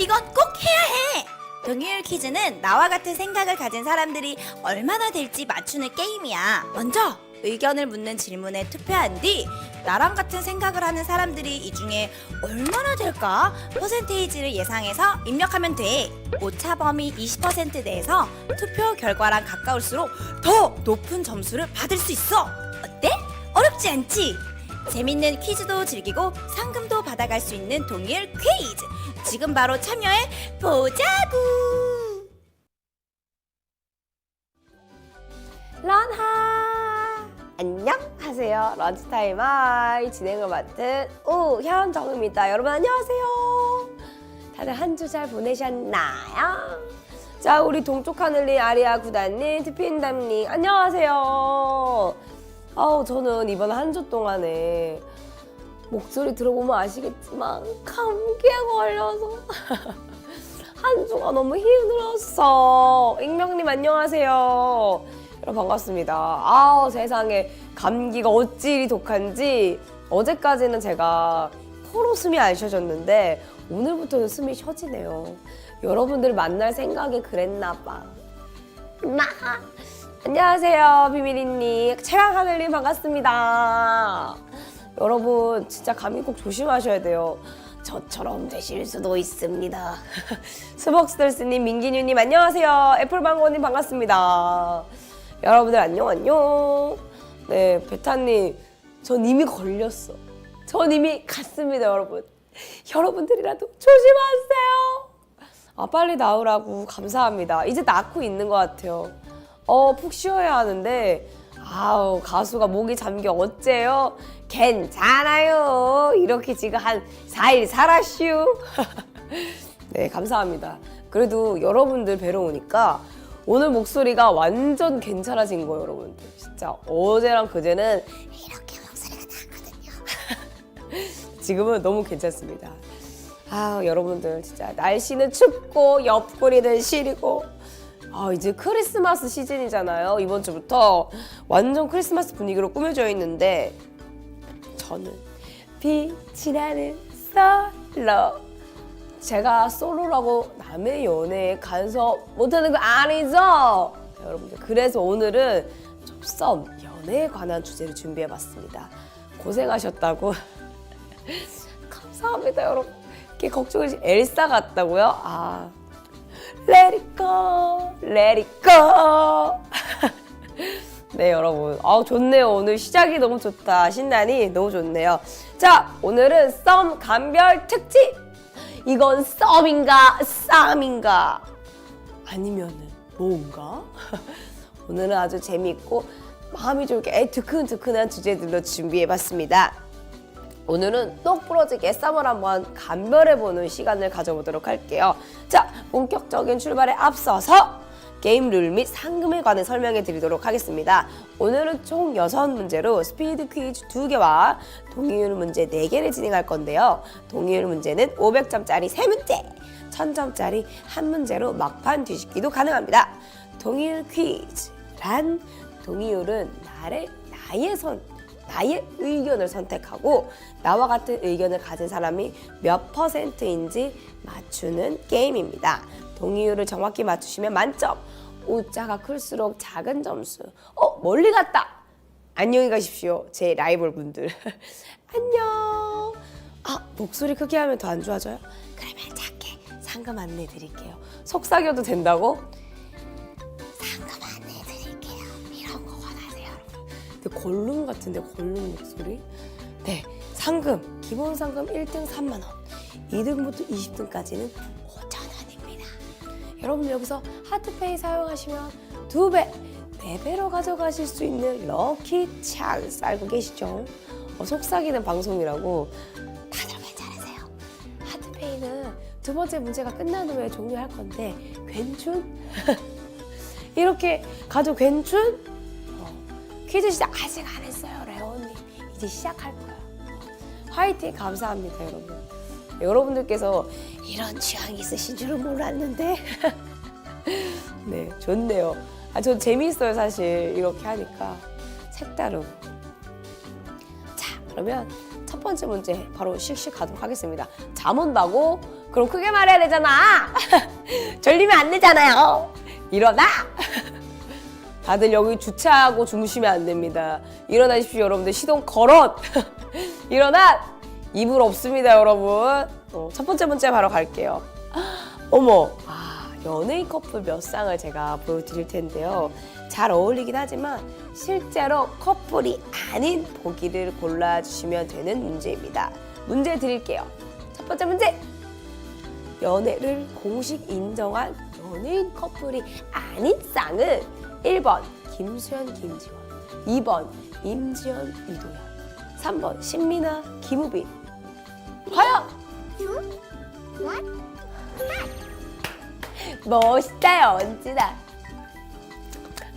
이건 꼭 해야 해. 동일 퀴즈는 나와 같은 생각을 가진 사람들이 얼마나 될지 맞추는 게임이야. 먼저 의견을 묻는 질문에 투표한 뒤 나랑 같은 생각을 하는 사람들이 이 중에 얼마나 될까 퍼센테이지를 예상해서 입력하면 돼. 오차 범위 20% 내에서 투표 결과랑 가까울수록 더 높은 점수를 받을 수 있어. 어때? 어렵지 않지? 재밌는 퀴즈도 즐기고 상금도 받아갈 수 있는 동일 퀴즈. 지금 바로 참여해 보자구. 런하. 안녕하세요. 런치타임 아이 진행을 맡은 우현정입니다. 여러분 안녕하세요. 다들 한 주 잘 보내셨나요? 자 우리 동쪽 하늘님 아리아 구단님 트핀담님 안녕하세요. 아우 저는 이번 한 주 동안에 목소리 들어보면 아시겠지만 감기에 걸려서 한 주가 너무 힘들었어. 익명님 안녕하세요. 여러분 반갑습니다. 아우 세상에 감기가 어찌 이리 독한지 어제까지는 제가 코로 숨이 안 쉬어졌는데 오늘부터는 숨이 쉬어지네요. 여러분들 만날 생각에 그랬나 봐. 나 안녕하세요 비밀이님 최강 하늘님 반갑습니다. 여러분 진짜 감기 꼭 조심하셔야 돼요. 저처럼 되실 수도 있습니다. 스벅스들스님, 민기뉴님 안녕하세요. 애플방고님 반갑습니다. 여러분들 안녕 안녕. 네 베타님 전 이미 걸렸어. 전 이미 갔습니다 여러분. 여러분들이라도 조심하세요. 아 빨리 나으라고 감사합니다. 이제 낫고 있는 것 같아요. 어 푹 쉬어야 하는데 아우 가수가 목이 잠겨 어째요? 괜찮아요. 이렇게 지금 한 4일 살았슈. 네 감사합니다. 그래도 여러분들 뵈러 오니까 오늘 목소리가 완전 괜찮아진 거예요 여러분들. 진짜 어제랑 그제는 이렇게 목소리가 나거든요. 지금은 너무 괜찮습니다. 아 여러분들 진짜 날씨는 춥고 옆구리는 시리고 아 이제 크리스마스 시즌이잖아요 이번 주부터. 완전 크리스마스 분위기로 꾸며져 있는데 저는 빛이 나는 솔로 제가 솔로라고 남의 연애에 간섭 못하는 거 아니죠? 여러분들 그래서 오늘은 좀썸 연애에 관한 주제를 준비해봤습니다. 고생하셨다고. 감사합니다 여러분. 이렇게 걱정을 엘사 같다고요? 아 Let let. 네, 여러분. 아, 좋네요. 오늘 시작이 너무 좋다. 신나니 너무 좋네요. 자, 오늘은 썸 감별 특집. 이건 썸인가, 쌈인가? 아니면은 뭔가? 오늘은 아주 재미있고 마음이 좀 이렇게 드큰드큰한 주제들로 준비해봤습니다. 오늘은 똑 부러지게 썸을 한번 감별해보는 시간을 가져보도록 할게요. 자, 본격적인 출발에 앞서서 게임 룰 및 상금에 관해 설명해 드리도록 하겠습니다. 오늘은 총 6문제로 스피드 퀴즈 2개와 동의율 문제 4개를 진행할 건데요. 동의율 문제는 500점짜리 3문제, 1000점짜리 1문제로 막판 뒤집기도 가능합니다. 동의율 퀴즈란 동의율은 나의, 나의 선, 나의 의견을 선택하고 나와 같은 의견을 가진 사람이 몇 퍼센트인지 맞추는 게임입니다. 동의율을 정확히 맞추시면 만점. 오자가 클수록 작은 점수. 어, 멀리 갔다. 안녕히 가십시오. 제 라이벌 분들. 안녕. 아, 목소리 크게 하면 더 안 좋아져요? 그러면 작게 상금 안내 드릴게요. 속삭여도 된다고? 상금 안내 드릴게요. 이런 거 원하세요, 여러분? 근데 골룸 같은데 골룸 목소리? 네, 상금 기본 상금 1등 3만 원, 2등부터 20등까지는 5천 원입니다. 여러분 여기서 하트페이 사용하시면 두 배, 네 배로 가져가실 수 있는 럭키 찬스 알고 계시죠? 어, 속삭이는 방송이라고 다들 괜찮으세요? 하트페이는 두 번째 문제가 끝난 후에 종료할 건데 괜춘? 이렇게 가도 괜춘? 퀴즈 시작 아직 안 했어요, 레오님. 이제 시작할 거예요. 화이팅 감사합니다, 여러분. 여러분들께서 이런 취향이 있으신 줄은 몰랐는데. 네, 좋네요. 아, 전 재미있어요, 사실. 이렇게 하니까. 색다르고. 자, 그러면 첫 번째 문제 바로 씩씩 가도록 하겠습니다. 잠 온다고 그럼 크게 말해야 되잖아. 졸리면 안 되잖아요. 일어나. 다들 여기 주차하고 주무시면 안 됩니다. 일어나십시오, 여러분들. 시동 걸어. 일어나. 이불 없습니다, 여러분. 어, 첫 번째 문제 바로 갈게요. 어머, 아, 연예인 커플 몇 쌍을 제가 보여드릴 텐데요. 잘 어울리긴 하지만 실제로 커플이 아닌 보기를 골라주시면 되는 문제입니다. 문제 드릴게요. 첫 번째 문제. 연애를 공식 인정한 연예인 커플이 아닌 쌍은 1번 김수현 김지원, 2번 임지연 이도현, 3번 신민아 김우빈. 과연 멋있다요 언제나.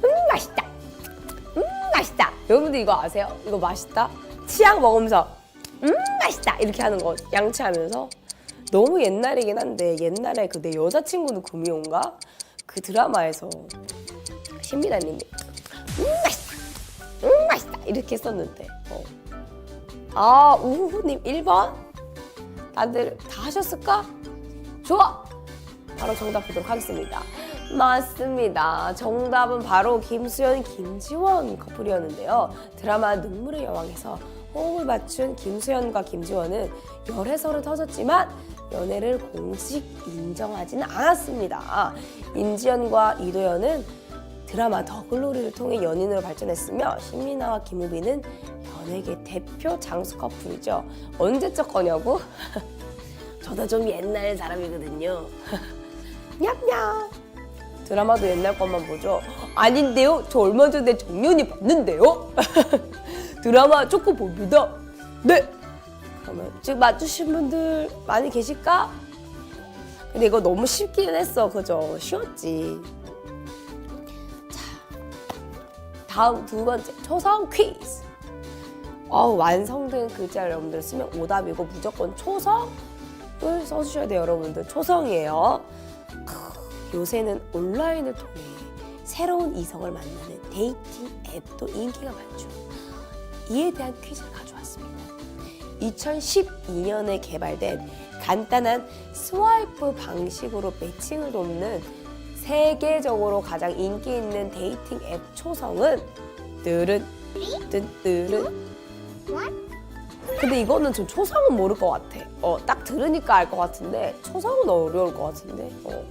음 맛있다. 음 맛있다. 여러분들 이거 아세요? 이거 맛있다. 치약 먹으면서 음 맛있다 이렇게 하는 거 양치하면서 너무 옛날이긴 한데 옛날에 그 내 여자친구는 구미호인가 그 드라마에서 신민아님이 음 맛있다. 음 맛있다 이렇게 했었는데. 어. 아 우후님 1번 다들 다 하셨을까? 좋아. 바로 정답 보도록 하겠습니다. 맞습니다. 정답은 바로 김수현, 김지원 커플이었는데요. 드라마 눈물의 여왕에서 호흡을 맞춘 김수현과 김지원은 열애설은 터졌지만 연애를 공식 인정하지는 않았습니다. 임지연과 이도현은 드라마 더 글로리를 통해 연인으로 발전했으며 신민아와 김우빈은 연예계 대표 장수 커플이죠. 언제적 거냐고? 저도 좀 옛날 사람이거든요. 냠냠. 드라마도 옛날 것만 보죠. 아닌데요. 저 얼마 전에 정년이 봤는데요. 드라마 조금 봅니다. 네. 그러면 지금 맞추신 분들 많이 계실까? 근데 이거 너무 쉽기는 했어. 그죠? 쉬웠지. 다음 두 번째 초성 퀴즈. 어우, 완성된 글자 여러분들 쓰면 오답이고 무조건 초성을 써주셔야 돼요, 여러분들. 초성이에요. 크, 요새는 온라인을 통해 새로운 이성을 만나는 데이팅 앱도 인기가 많죠. 이에 대한 퀴즈를 가져왔습니다. 2012년에 개발된 간단한 스와이프 방식으로 매칭을 돕는 세계적으로 가장 인기 있는 데이팅 앱 초성은 뜨른 뜬뜨른 근데 이거는 좀 초성은 모를 것 같아. 어, 딱 들으니까 알 것 같은데 초성은 어려울 것 같은데. 어.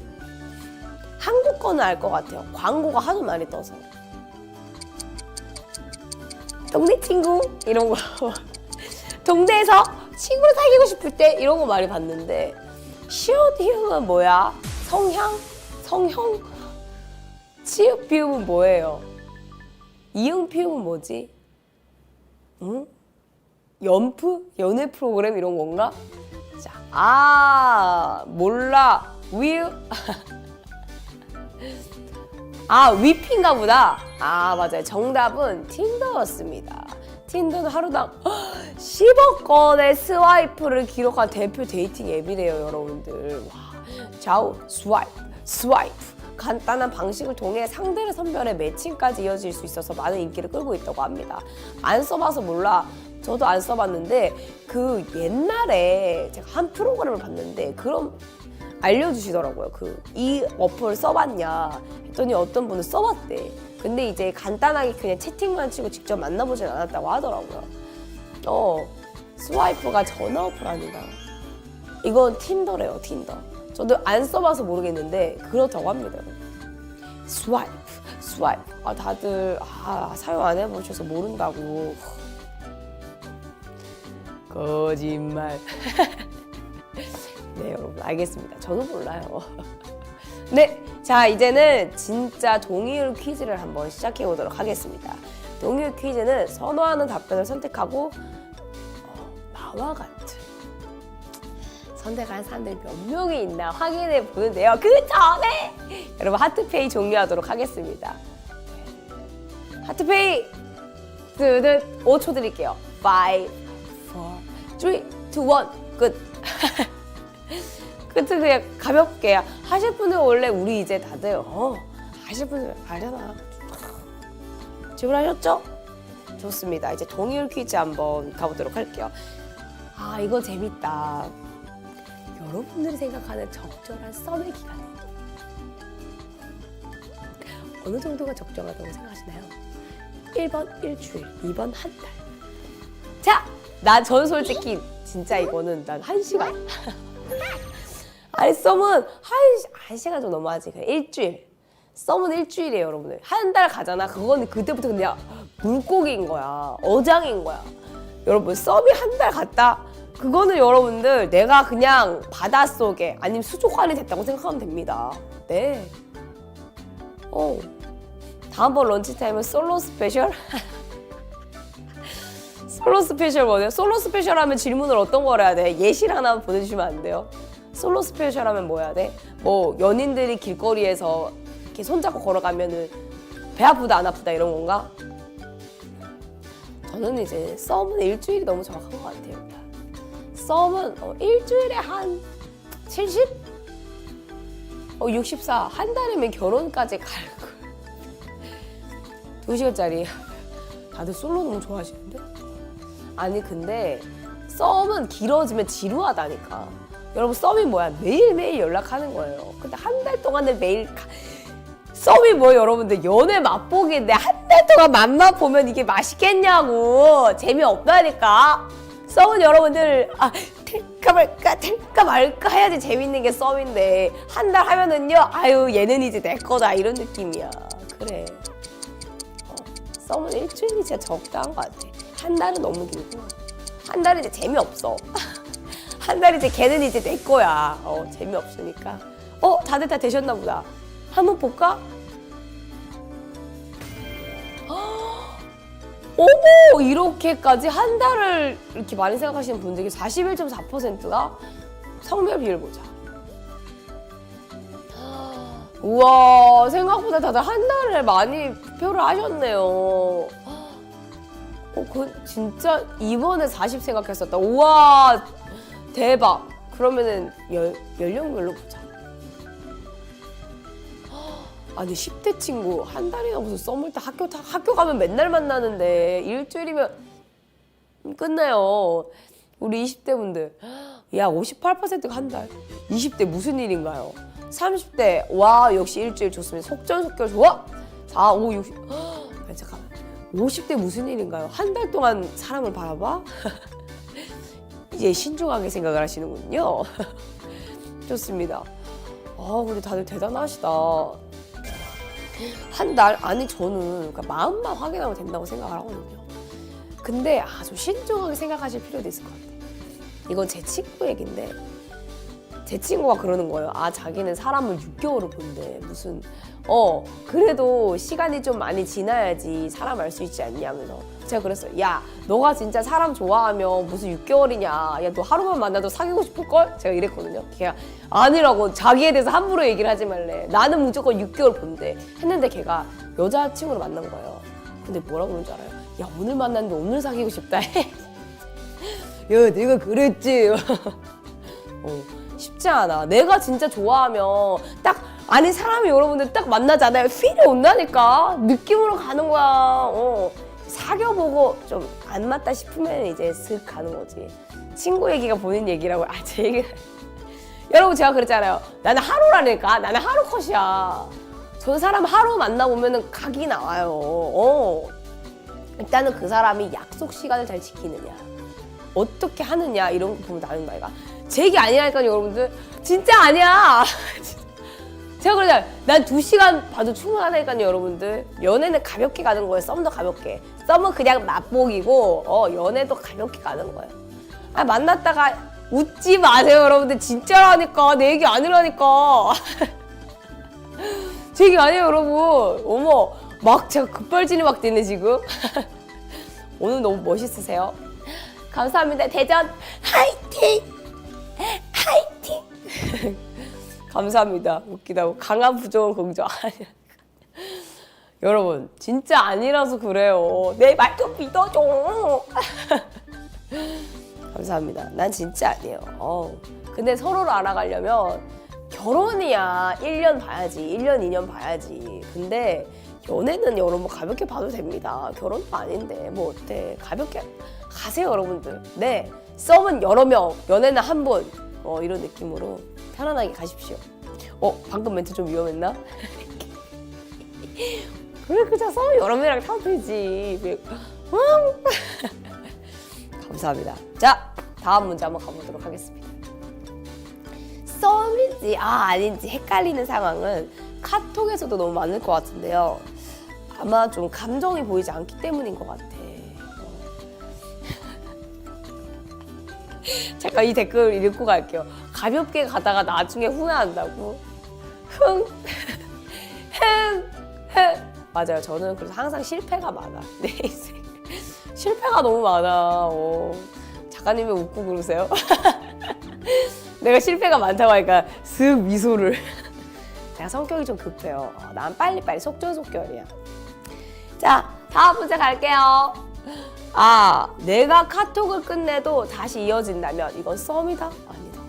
한국 거는 알 것 같아요. 광고가 하도 많이 떠서. 동네 친구 이런 거. 동네에서 친구를 사귀고 싶을 때 이런 거 많이 봤는데 히읗은 뭐야? 성향? 성형? 치읓 비읍은 뭐예요? 이응 피읍은 뭐지? 응? 연프? 연애 프로그램 이런 건가? 자, 아 몰라 위우 아 위피인가 보다 아 맞아요 정답은 틴더였습니다 틴더는 하루당 10억 건의 스와이프를 기록한 대표 데이팅 앱이래요 여러분들 와 좌우 스와이프 스와이프 간단한 방식을 통해 상대를 선별해 매칭까지 이어질 수 있어서 많은 인기를 끌고 있다고 합니다. 안 써봐서 몰라. 저도 안 써봤는데 그 옛날에 제가 한 프로그램을 봤는데 그런 알려주시더라고요. 그 이 어플 써봤냐 했더니 어떤 분은 써봤대. 근데 이제 간단하게 그냥 채팅만 치고 직접 만나보진 않았다고 하더라고요. 어 스와이프가 전화 어플 아닌가? 이건 틴더래요, 틴더. 저도 안 써봐서 모르겠는데 그렇다고 합니다. 스와이프, 스와이프. 아 다들 아, 사용 안 해보셔서 모른다고. 거짓말. 네 여러분 알겠습니다. 저도 몰라요. 네, 자 이제는 진짜 동의율 퀴즈를 한번 시작해 보도록 하겠습니다. 동의율 퀴즈는 선호하는 답변을 선택하고 어, 나와 같은 선택한 사람들이 몇 명이 있나 확인해 보는데요. 그 전에 여러분 하트페이 종료하도록 하겠습니다. 네. 하트페이 뜨듯 5초 드릴게요. 5, 4, 3, 2, 1 끝. 끝은 그냥 가볍게 하실 분은 원래 우리 이제 다들 어 하실 분은 알잖아. 질문하셨죠? 좋습니다. 이제 동의율 퀴즈 한번 가보도록 할게요. 아 이거 재밌다. 여러분들이 생각하는 적절한 썸의 기간 어느 정도가 적정하다고 생각하시나요? 1번 일주일, 2번 한 달. 자, 난전 솔직히 진짜 이거는 난 한 시간. 아니 썸은 한, 시- 한 시간 좀. 그냥 일주일. 썸은 일주일이에요, 여러분들. 한 달 가잖아. 그거는 그때부터 그냥 물고기인 거야. 어장인 거야. 여러분, 썸이 한 달 갔다. 그거는 여러분들 내가 그냥 바닷속에 아니면 수족관이 됐다고 생각하면 됩니다. 네. 어. 다음번 런치 타임은 솔로 스페셜? 솔로 스페셜 뭐예요? 솔로 스페셜 하면 질문을 어떤 걸 해야 돼? 예시를 하나 보내주시면 안 돼요? 솔로 스페셜 하면 뭐 해야 돼? 뭐 연인들이 길거리에서 이렇게 손잡고 걸어가면은 배 아프다 안 아프다 이런 건가? 저는 이제 썸은 일주일이 너무 정확한 것 같아요. 썸은 어, 일주일에 한 70? 어, 64. 한 달이면 결혼까지 갈 거예요. 두 시간짜리. 다들 솔로 너무 좋아하시는데? 아니 근데 썸은 길어지면 지루하다니까. 여러분 썸이 뭐야? 매일매일 연락하는 거예요. 근데 한 달 동안을 매일 가- 썸이 뭐예요 여러분들? 연애 맛보기인데 한 달 동안 맛만 보면 이게 맛있겠냐고. 재미없다니까. 썸은 여러분들 아 될까 말까 될까 말까 해야지 재밌는 게 썸인데 한 달 하면은요 아유 얘는 이제 내 거다 이런 느낌이야. 그래. 썸은 일주일이 진짜 적당한 것 같아. 한 달은 너무 길고 한 달은 이제 재미없어. 한 달이 이제 걔는 이제 내 거야. 어 재미없으니까. 어 다들 다 되셨나 보다. 한번 볼까? 어머 이렇게까지 한 달을 이렇게 많이 생각하시는 분들이 41.4%가 성별 비율 보자. 우와 생각보다 다들 한 달을 많이 표를 하셨네요. 어, 그 진짜 이번에 40 생각했었다. 우와 대박. 그러면은 연, 연령별로 보자. 아니 10대 친구 한 달이나 무슨 썸을 타 학교 타 학교 가면 맨날 만나는데 일주일이면 끝나요. 우리 20대 분들 야 58%가 한 달. 20대 무슨 일인가요? 30대 와 역시 일주일 좋습니다. 속전속결 좋아. 4, 5, 60. 아니, 잠깐만. 50대 무슨 일인가요? 한 달 동안 사람을 바라봐? 이제 신중하게 생각을 하시는군요. 좋습니다. 아, 근데 다들 대단하시다. 한 달? 아니, 저는 그러니까 마음만 확인하면 된다고 생각을 하거든요. 근데 아주 신중하게 생각하실 필요도 있을 것 같아요. 이건 제 친구 얘긴데, 제 친구가 그러는 거예요. 아, 자기는 사람을 6개월을 본대. 무슨, 어, 그래도 시간이 좀 많이 지나야지 사람 알 수 있지 않냐 면서. 제가 그랬어요. 야, 너가 진짜 사람 좋아하면 무슨 6개월이냐. 야, 너 하루만 만나도 사귀고 싶을걸? 제가 이랬거든요. 걔가 아니라고 자기에 대해서 함부로 얘기를 하지 말래. 나는 무조건 6개월 본대. 했는데 걔가 여자친구를 만난 거예요. 근데 뭐라 그러는 줄 알아요? 야, 오늘 만났는데 오늘 사귀고 싶다 해. 야, 내가 그랬지. 어, 쉽지 않아. 내가 진짜 좋아하면 딱 아니 사람이 여러분들 딱 만나잖아요. 필이 온다니까. 느낌으로 가는 거야. 어. 사귀어보고 좀 안 맞다 싶으면 이제 슥 가는 거지. 친구 얘기가 본인 얘기라고. 아, 제 얘기. 여러분 제가 그랬잖아요. 나는 하루라니까. 나는 하루 컷이야. 전 사람 하루 만나보면 각이 나와요. 어. 일단은 그 사람이 약속 시간을 잘 지키느냐. 어떻게 하느냐 이런 거 보면 나는 말이가 제 얘기 아니라니까요 여러분들. 진짜 아니야. 제가 그러잖아요. 난두 시간 봐도 충분하다니까요 여러분들. 연애는 가볍게 가는 거예요. 썸도 가볍게. 썸은 그냥 맛보기고 어 연애도 가볍게 가는 거예요. 아 만났다가 웃지 마세요 여러분들. 진짜라니까. 내 얘기 아니라니까. 제 얘기 아니에요 여러분. 어머 막 제가 급발진이 막 되네 지금. 오늘 너무 멋있으세요. 감사합니다. 대전 화이팅! 화이팅! 감사합니다. 웃기다고. 강한 부정은 공정 아니야. 여러분, 진짜 아니라서 그래요. 내 말 좀 믿어줘. 감사합니다. 난 진짜 아니에요. 어. 근데 서로를 알아가려면 결혼이야 1년 봐야지. 1년, 2년 봐야지. 근데 연애는 여러분 가볍게 봐도 됩니다. 결혼도 아닌데 뭐 어때? 가볍게 가세요, 여러분들. 네. 썸은 여러 명, 연애는 한 분. 어, 이런 느낌으로 편안하게 가십시오. 어, 방금 멘트 좀 위험했나? 그래, 그저 썸 여러 명이랑 타도 되지. 감사합니다. 자, 다음 문제 한번 가보도록 하겠습니다. 썸인지 아 아닌지 헷갈리는 상황은 카톡에서도 너무 많을 것 같은데요. 아마 좀 감정이 보이지 않기 때문인 것 같아. 잠깐 이 댓글 읽고 갈게요. 가볍게 가다가 나중에 후회한다고. 흥, 흥, 흥. 맞아요. 저는 그래서 항상 실패가 많아. 내 인생. 실패가 너무 많아. 어. 작가님이 웃고 그러세요? 내가 실패가 많다고 하니까 슥 미소를. 제가 성격이 좀 급해요. 어, 난 빨리빨리 속전속결이야. 자, 다음 문제 갈게요. 아, 내가 카톡을 끝내도 다시 이어진다면 이건 썸이다? 아니다.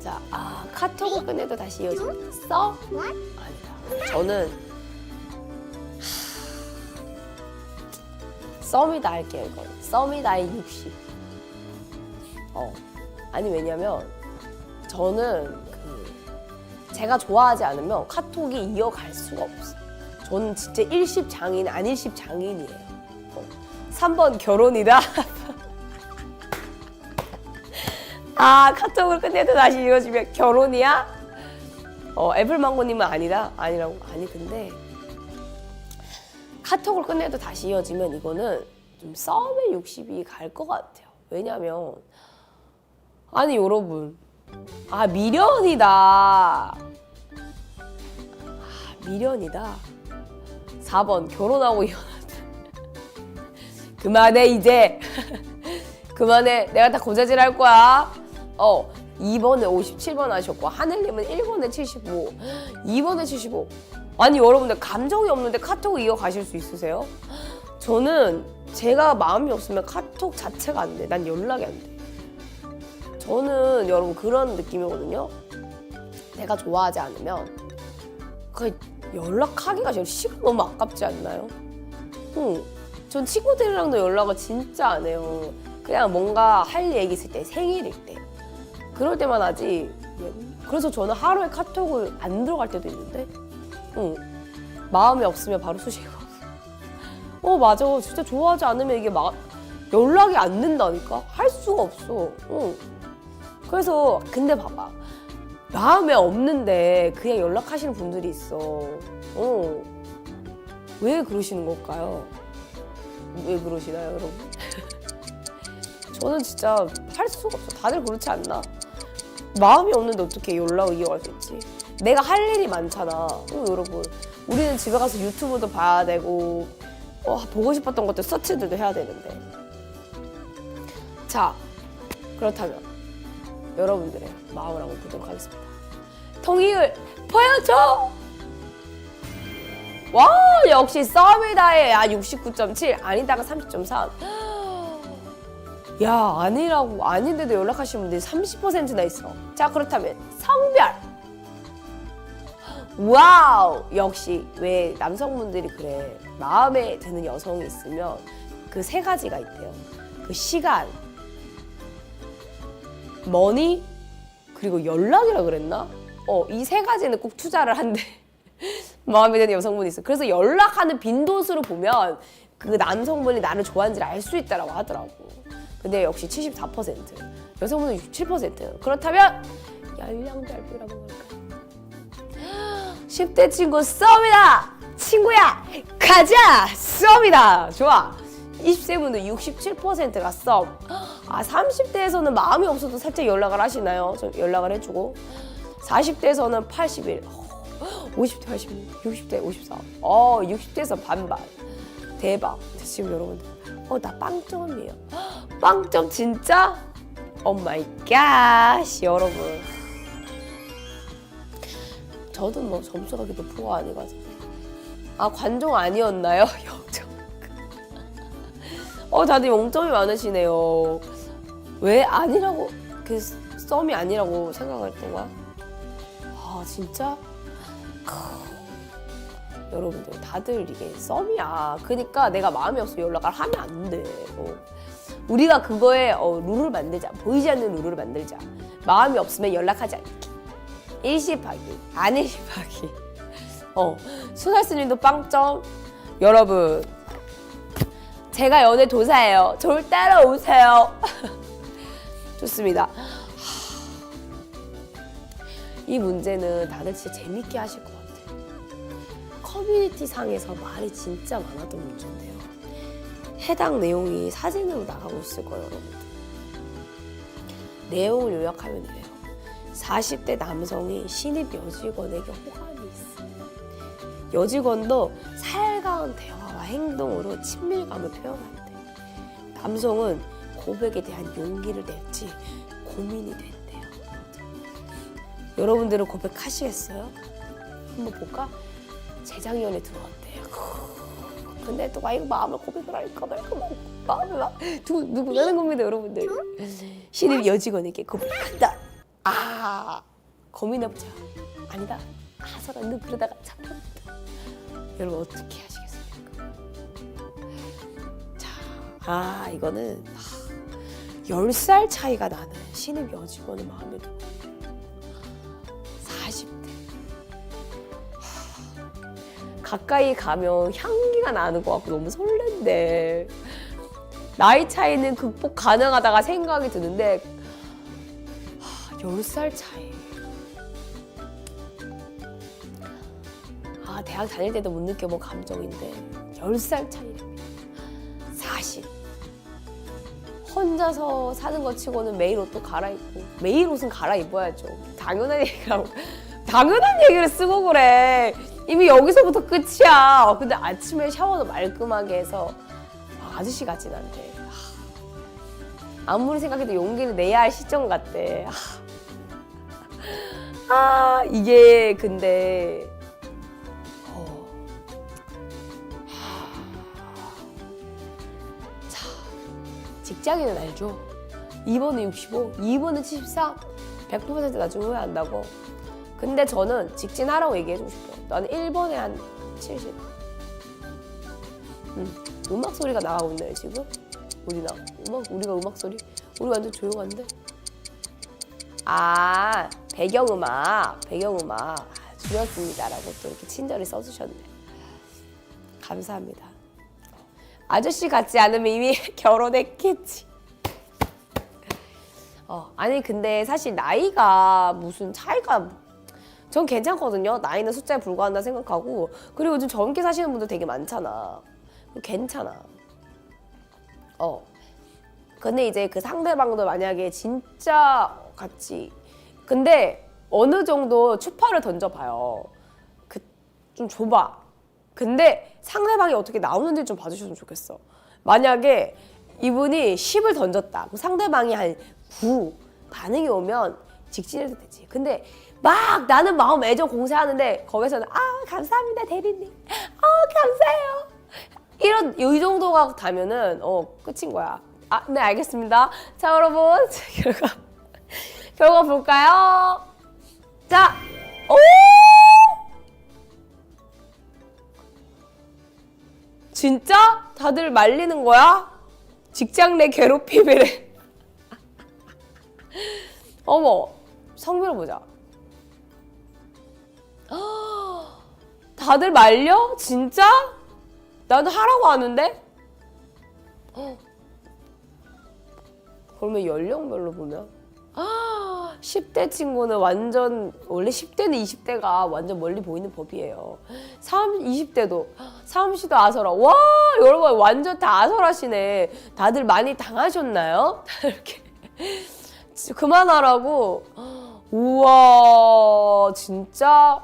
자, 아, 카톡을 끝내도 다시 이어진다. 썸? 아니다. 저는 하, 썸이다 할게요, 이건. 썸이다의 60. 어. 아니, 왜냐면 저는 그 제가 좋아하지 않으면 카톡이 이어갈 수가 없어. 저는 진짜 일십 장인, 안일십 장인이에요. 어. 3번 결혼이다. 아, 카톡을 끝내도 다시 이어지면 결혼이야? 어, 애플망고님은 아니다? 아니라고? 아니, 근데 카톡을 끝내도 다시 이어지면 이거는 좀 썸의 60이 갈 것 같아요. 왜냐면, 아니, 여러분. 아, 미련이다. 아, 미련이다. 4번 결혼하고 이혼한다. 그만해 이제. 그만해. 내가 다 고자질 할 거야. 어. 2번에 57번 하셨고 하늘님은 1번에 75, 2번에 75. 아니 여러분들 감정이 없는데 카톡을 이어 가실 수 있으세요? 저는 제가 마음이 없으면 카톡 자체가 안 돼. 난 연락이 안 돼. 저는 여러분 그런 느낌이거든요. 내가 좋아하지 않으면 그 연락하기가 제일 시간 너무 아깝지 않나요? 응. 전 친구들이랑도 연락을 진짜 안 해요. 그냥 뭔가 할 얘기 있을 때, 생일일 때. 그럴 때만 하지. 그래서 저는 하루에 카톡을 안 들어갈 때도 있는데, 응. 마음이 없으면 바로 수식이. 어, 맞아. 진짜 좋아하지 않으면 이게 막 연락이 안 된다니까? 할 수가 없어. 응. 그래서, 근데 봐봐. 마음에 없는데 그냥 연락하시는 분들이 있어. 어. 왜 그러시는 걸까요? 왜 그러시나요, 여러분? 저는 진짜 할 수가 없어. 다들 그렇지 않나? 마음이 없는데 어떻게 연락을 이어갈 수 있지? 내가 할 일이 많잖아. 어, 여러분. 우리는 집에 가서 유튜브도 봐야 되고, 어, 보고 싶었던 것들 서치들도 해야 되는데. 자, 그렇다면 여러분들의 마음을 한번 보도록 하겠습니다. 통일을 보여줘! 와, 역시 썸이다의 아 69.7 아니다가 30.3. 야, 아니라고 아닌데도 연락하시는 분들이 30%나 있어. 자, 그렇다면 성별. 와우! 역시 왜 남성분들이 그래. 마음에 드는 여성이 있으면 그 세 가지가 있대요. 그 시간, 머니, 그리고 연락이라 그랬나? 어, 이 세 가지는 꼭 투자를 한대. 마음에 드는 여성분이 있어. 그래서 연락하는 빈도수로 보면 그 남성분이 나를 좋아하는지를 알 수 있다라고 하더라고. 근데 역시 74%, 여성분은 67%. 그렇다면 연령별로라고 볼까요? 10대 친구 썸이다! 친구야! 가자! 썸이다! 좋아! 20세 분들 67%가 썸. 아, 30대에서는 마음이 없어도 살짝 연락을 하시나요? 저 연락을 해주고. 40대에서는 81. 50대 86, 60대 54. 어, 60대에서 반반. 대박. 지금 여러분들. 어, 나 빵점이에요. 빵점 진짜? 오 마이 갓. 여러분. 저도 뭐 점수가 그렇게 높은 거 아니가지고. 아, 관종 아니었나요? 0점. 어, 다들 0점이 많으시네요. 왜 아니라고, 그 썸이 아니라고 생각했던 거야? 아, 진짜? 크, 여러분들 다들 이게 썸이야. 그러니까 내가 마음이 없어 연락을 하면 안 돼. 어. 우리가 그거에 어, 룰을 만들자. 보이지 않는 룰을 만들자. 마음이 없으면 연락하지 않기. 일시파기, 안일시파기. 어, 수살스님도 빵점. 여러분, 제가 연애 도사예요. 저를 따라오세요. 좋습니다. 이 문제는 다들 진짜 재밌게 하실 것 같아요. 커뮤니티 상에서 말이 진짜 많았던 문제인데요. 해당 내용이 사진으로 나가고 있을 거예요, 여러분들. 내용을 요약하면 이래요. 40대 남성이 신입 여직원에게 호감이 있어. 여직원도 살 가운 대화와 행동으로 친밀감을 표현한대. 남성은 고백에 대한 용기를 낼지 고민이 된대요. 여러분들은 고백하시겠어요? 한번 볼까? 재작년에 들어왔대요. 근데 또막 이거 마음을 고백을 할까 말까 막 마음이 막 누구 누구 하는 겁니다, 여러분들. 신입 여직원에게 고백한다. 아 고민해보자. 아니다. 아서라는 그러다가 잡혔다. 여러분 어떻게 하시겠 아 이거는 아, 10살 차이가 나는 신입 여직원의 마음에 들어. 40대. 가까이 가면 향기가 나는 것 같고 너무 설렌데 나이 차이는 극복 가능하다가 생각이 드는데 하, 10살 차이 아 대학 다닐 때도 못 느껴본 감정인데 10살 차이 40 혼자서 사는 것 치고는 매일 옷도 갈아입고 매일 옷은 갈아입어야죠. 당연한 얘기라고. 당연한 얘기를 쓰고 그래. 이미 여기서부터 끝이야. 근데 아침에 샤워도 말끔하게 해서 아, 아저씨 같진 않대 하, 아무리 생각해도 용기를 내야 할 시점 같대 하, 아 이게 근데 직장인은 알죠 2번은 65 2번은 73 100% 나중에 후회한다고 근데 저는 직진하라고 얘기해주고 싶어요. 나는 1번에 한 70. 음, 음악 소리가 나가고 있나요, 지금? 우리 나. 음악, 우리가 음악 소리? 우리 완전 조용한데? 아, 배경음악. 배경음악. 아, 주였습니다라고 또 이렇게 친절히 써주셨네. 감사합니다. 아저씨 같지 않으면 이미 결혼했겠지. 어, 아니 근데 사실 나이가 무슨 차이가 전 괜찮거든요. 나이는 숫자에 불과한다 생각하고 그리고 요즘 젊게 사시는 분들 되게 많잖아. 괜찮아. 어. 근데 이제 그 상대방도 만약에 진짜 같이 근데 어느 정도 추파를 던져봐요. 그 좀 좁아. 근데 상대방이 어떻게 나오는지 좀 봐주셨으면 좋겠어. 만약에 이분이 10을 던졌다. 상대방이 한 9 반응이 오면 직진해도 되지. 근데 막 나는 마음 애정 공세하는데 거기서는 아 감사합니다 대리님. 어 감사해요. 이런 이 정도가 다면은 어 끝인 거야. 아 네 알겠습니다. 자 여러분 결과 결과 볼까요? 자 오. 진짜? 다들 말리는 거야? 직장 내 괴롭힘이래. 어머, 성별 보자. 다들 말려? 진짜? 나는 하라고 하는데? 헉. 그러면 연령별로 보면? 아, 10대 친구는 완전, 원래 10대는 20대가 완전 멀리 보이는 법이에요. 3, 20대도, 30도 아서라. 와, 여러분, 완전 다 아서라시네. 다들 많이 당하셨나요? 이렇게. 그만하라고. 우와, 진짜.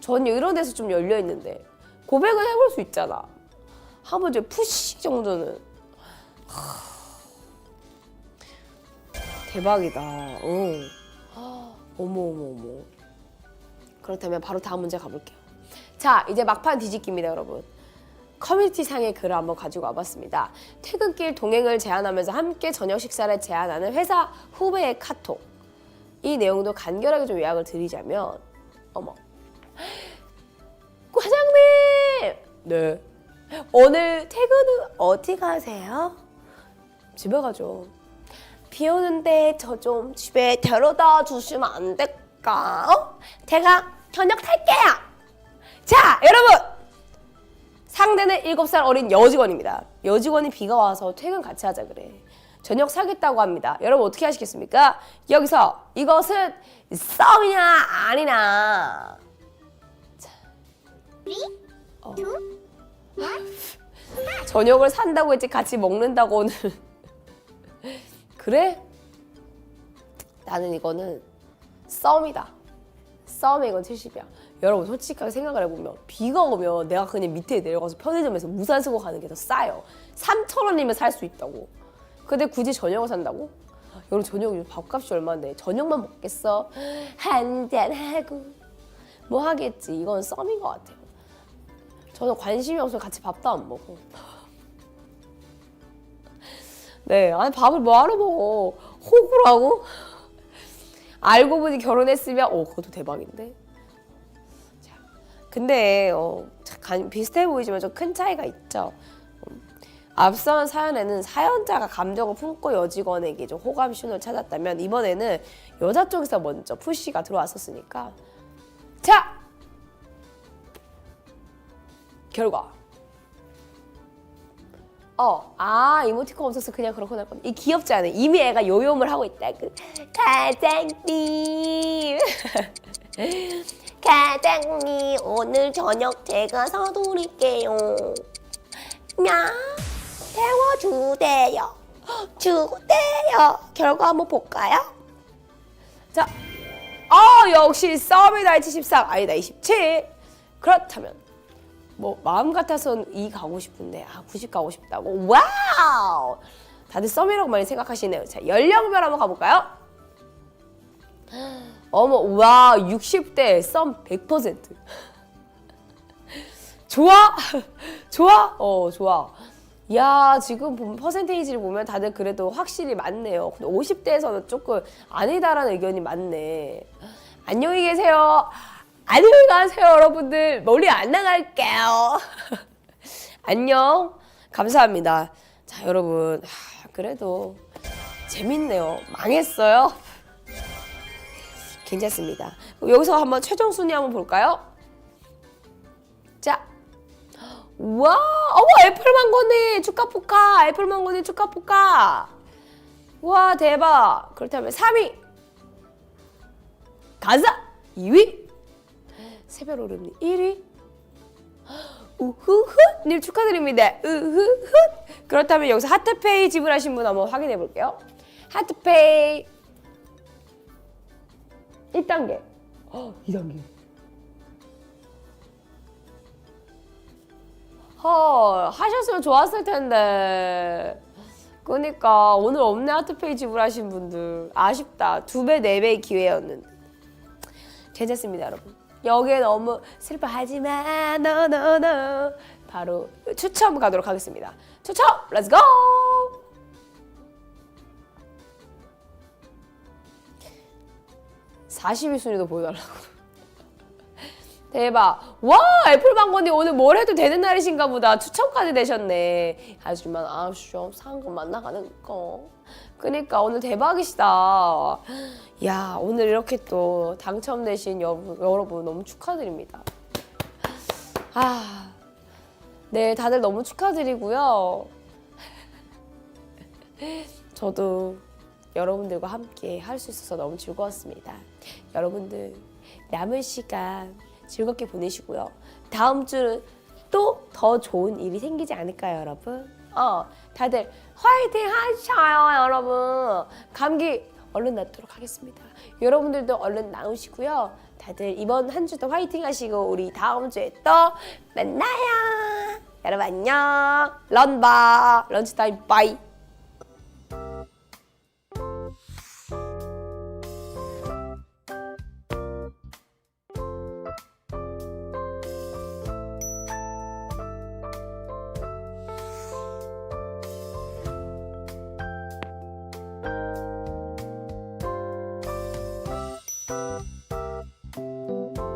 전 이런 데서 좀 열려 있는데 고백은 해볼 수 있잖아. 한 번 이제 푸시 정도는. 하... 대박이다. 응. 하, 어머 어머 어머. 그렇다면 바로 다음 문제 가볼게요. 자, 이제 막판 뒤집기입니다, 여러분. 커뮤니티 상의 글을 한번 가지고 와봤습니다. 퇴근길 동행을 제안하면서 함께 저녁 식사를 제안하는 회사 후배의 카톡. 이 내용도 간결하게 좀 요약을 드리자면, 어머. 과장님! 네. 오늘 퇴근 후 어디 가세요? 집에 가죠. 비 오는데 저 좀 집에 데려다 주시면 안 될까? 어? 제가 저녁 살게요. 자, 여러분! 상대는 7살 어린 여직원입니다. 여직원이 비가 와서 퇴근 같이 하자 그래. 저녁 사겠다고 합니다. 여러분 어떻게 하시겠습니까? 여기서 이것은 썸이냐 아니냐. 자. 어. 저녁을 산다고 했지 같이 먹는다고는 그래? 나는 이거는 썸이다. 썸에 이건 70이야. 여러분 솔직하게 생각을 해보면 비가 오면 내가 그냥 밑에 내려가서 편의점에서 우산 쓰고 가는 게 더 싸요. 3천 원이면 살 수 있다고. 근데 굳이 저녁을 산다고? 여러분 저녁 밥값이 얼마인데 저녁만 먹겠어? 한잔 하고 뭐 하겠지. 이건 썸인 것 같아요. 저는 관심이 없어서 같이 밥도 안 먹어. 네, 아니 밥을 뭐하러 먹어? 호구라고? 알고 보니 결혼했으면 어 그것도 대박인데. 자, 근데 어, 비슷해 보이지만 좀 큰 차이가 있죠. 음, 앞선 사연에는 사연자가 감정을 품고 여직원에게 좀 호감 신호를 찾았다면 이번에는 여자 쪽에서 먼저 푸시가 들어왔었으니까 자 결과 어, 아, 이모티콘 없어서 그냥 그렇구나. 이 귀엽지 않아요? 이미 애가 요염을 하고 있다. 그, 과장님. 과장님, 오늘 저녁 제가 사드릴게요. 야, 태워주대요. 주대요. 결과 한번 볼까요? 자, 아, 역시 썸이다. 73. 아니다, 27. 그렇다면. 뭐 마음 같아선 이 가고 싶은데 아 90 가고 싶다고. 와우! 다들 썸이라고 많이 생각하시네요. 자 연령별 한번 가볼까요? 어머 와 60대 썸 100% 좋아? 좋아? 어 좋아. 야 지금 본 퍼센테이지를 보면 다들 그래도 확실히 많네요. 근데 50대에서는 조금 아니다라는 의견이 많네. 안녕히 계세요 안녕히 가세요, 여러분들. 멀리 안 나갈게요. 안녕. 감사합니다. 자, 여러분. 하, 그래도 재밌네요. 망했어요. 괜찮습니다. 여기서 한번 최종 순위 한번 볼까요? 자. 와, 어머, 애플 망고님 축하 포카. 애플 망고님 축하 포카. 와, 대박. 그렇다면 3위. 가자. 2위. 새별 오름님 1위? 우후훗님 축하드립니다. 우후훗 그렇다면 여기서 하트페이 지불하신 분 한번 확인해 볼게요. 하트페이. 1단계. 어, 2단계. 헐 하셨으면 좋았을 텐데. 그러니까 오늘 없네 하트페이 지불하신 분들. 아쉽다. 두 배 네 배의 기회였는데. 괜찮습니다, 여러분. 여기에 너무 슬퍼하지 마, 너너너. 바로 추첨 가도록 하겠습니다. 추첨, 렛츠 고! (40위) 순위도 보여달라고 대박 와 애플망고님 오늘 뭘 해도 되는 날이신가 보다 추첨까지 되셨네 하지만 아쉬워 상금 만나가는 거 그니까 오늘 대박이시다. 야 오늘 이렇게 또 당첨되신 여러분, 여러분 너무 축하드립니다. 아, 네 다들 너무 축하드리고요. 저도 여러분들과 함께 할 수 있어서 너무 즐거웠습니다. 여러분들 남은 시간 즐겁게 보내시고요. 다음 주는 또 더 좋은 일이 생기지 않을까요 여러분? 어 다들 화이팅 하셔요 여러분. 감기 얼른 낫도록 하겠습니다. 여러분들도 얼른 나으시고요. 다들 이번 한 주도 화이팅 하시고 우리 다음 주에 또 만나요. 여러분 안녕. 런바 런치타임. 바이